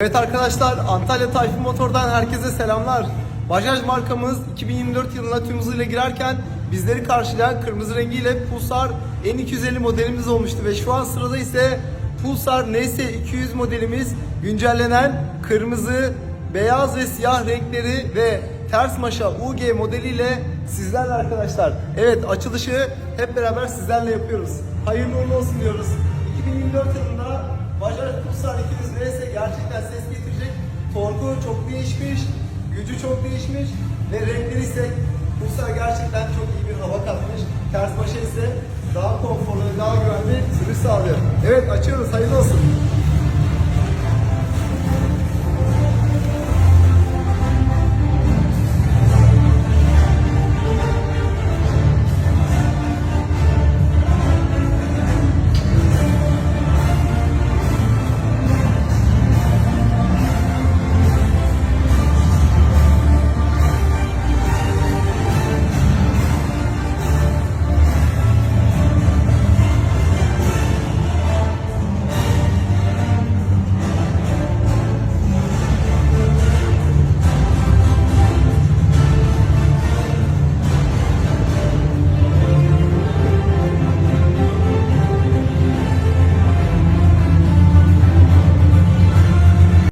Evet arkadaşlar Antalya Tayfun Motor'dan herkese selamlar. Bajaj markamız 2024 yılına tüm hızıyla girerken bizleri karşılayan kırmızı rengiyle Pulsar N250 modelimiz olmuştu ve şu an sırada ise Pulsar NS200 modelimiz güncellenen kırmızı, beyaz ve siyah renkleri ve ters maşa UG modeliyle sizlerle arkadaşlar. Evet açılışı hep beraber sizlerle yapıyoruz. Hayırlı uğurlu olsun diyoruz. 2024 yılında Bajaj Pulsar 200 VS gerçekten ses getirecek. Torku çok değişmiş, gücü çok değişmiş ve renkleri ise Pulsar gerçekten çok iyi bir hava katmış. Ters başa ise daha konforlu daha güvenli sürüş sağlıyor. Evet açıyoruz hayırlı olsun.